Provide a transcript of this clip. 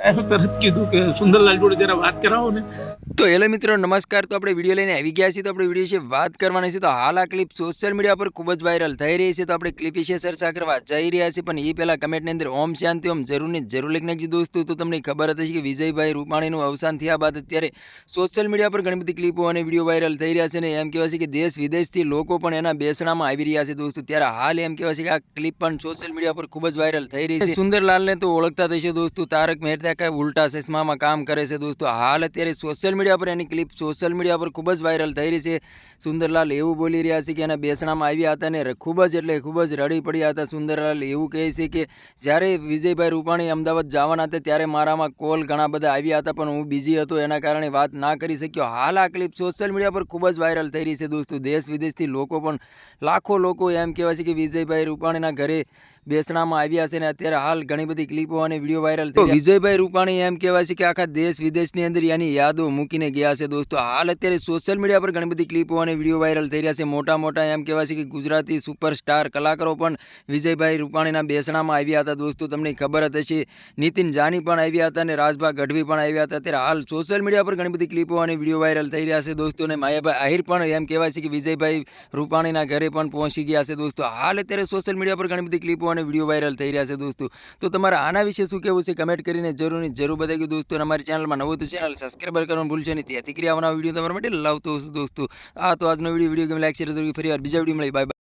સાહેબ તરત કીધું કે સુંદરલાલ જોડે જરા વાત કરાવો ને તો હેલો મિત્રો નમસ્કાર તો આપણે વિડિયો લઈને આવી ગયા છીએ તો આપણે વિડિયો છે વાત કરવાની છે તો હાલ આ ક્લિપ સોશિયલ મીડિયા પર ખૂબ જ વાયરલ થઈ રહી છે તો આપણે ક્લિપ વિશે ચર્ચા કરવા જઈ રહ્યા છીએ પણ એ પહેલા કમેન્ટ ની અંદર ઓમ શાંતિ ઓમ જરૂરની જરૂર લખજો દોસ્તો તો તમને ખબર હશે કે વિજયભાઈ રૂપાણી નું અવસાન થયા બાદ અત્યારે સોશિયલ મીડિયા પર ગણપતિ ક્લિપ અને વિડિયો વાયરલ થઈ રહ્યા છે અને એમ કહેવા છે કે દેશ વિદેશ થી લોકો પણ એના બેસણામાં આવી રહ્યા છે દોસ્તો ત્યારે હાલ એમ કહેવા છે કે આ ક્લિપ પણ સોશિયલ મીડિયા પર ખૂબ જ વાયરલ થઈ રહી છે સુંદરલાલ ને તો ઓળખતા થશે દોસ્તો તારક મહેતા કા ઉલ્ટા છે ચશ્મામાં કામ કરે છે દોસ્તો હાલ અત્યારે સોશિયલ મીડિયા પર એની ક્લિપ સોશિયલ મીડિયા પર ખૂબ જ વાયરલ થઈ રહી છે સુંદરલાલ એવું બોલી રહ્યા છે કે એના બેસણામાં આવ્યા હતા અને ખૂબ જ એટલે ખૂબ જ રડી પડ્યા હતા સુંદરલાલ એવું કહે છે કે જ્યારે વિજયભાઈ રૂપાણી અમદાવાદ જવાના હતા ત્યારે મારામાં કોલ ઘણા બધા આવ્યા હતા પણ હું બિઝી હતો એના કારણે વાત ના કરી શક્યો હાલ આ ક્લિપ સોશિયલ મીડિયા પર ખૂબ જ વાયરલ થઈ રહી છે દોસ્તો દેશ વિદેશથી લોકો પણ લાખો લોકો એમ કહેવાય છે કે વિજયભાઈ રૂપાણીના ઘરે બેસણામાં આવીયા છે ને અત્યારે હાલ ઘણી બધી ક્લિપ હોવાને વિડિયો વાયરલ થઈ તો વિજયભાઈ રૂપાણી એમ કહેવા છે કે આખા દેશ વિદેશની અંદર યાની યાદો મૂકીને ગયા છે દોસ્તો હાલ અત્યારે સોશિયલ મીડિયા પર ઘણી બધી ક્લિપ હોવાને વિડિયો વાયરલ થઈ રહ્યા છે મોટા મોટા એમ કહેવા છે કે ગુજરાતી સુપરસ્ટાર કલાકારો પણ વિજયભાઈ રૂપાણીના બેસણામાં આવીયા હતા દોસ્તો તમને ખબર હશે નીતિન જાની પણ આવીયા હતા ને રાજભા ગઢવી પણ આવીયા હતા અત્યારે હાલ સોશિયલ મીડિયા પર ઘણી બધી ક્લિપ હોવાને વિડિયો વાયરલ થઈ રહ્યા છે દોસ્તો ને માયાભાઈ આહીર પણ એમ કહેવા છે કે વિજયભાઈ રૂપાણીના ઘરે પણ પહોંચી ગયા છે દોસ્તો હાલ અત્યારે સોશિયલ મીડિયા પર ઘણી બધી ક્લિપ પ્રમાણે વિડીયો વાયરલ થઈ રહ્યા છે દોસ્તો તો તમારે આના વિશે શું કહેવું છે કમેન્ટ કરીને જરૂરની જરૂર બતાવી દોસ્તો અમારી ચેનલમાં નવું તો ચેનલ સબસ્ક્રાઈબ કરવાનું ભૂલશો નહીં ત્યાંથી કરી આવવાના વિડીયો તમારા માટે લાવતો હશે દોસ્તો આ તો આજનો વિડીયો વિડીયો ગમે લાઈક શેર ફરી વાર બીજા વિડીયો મળી બાય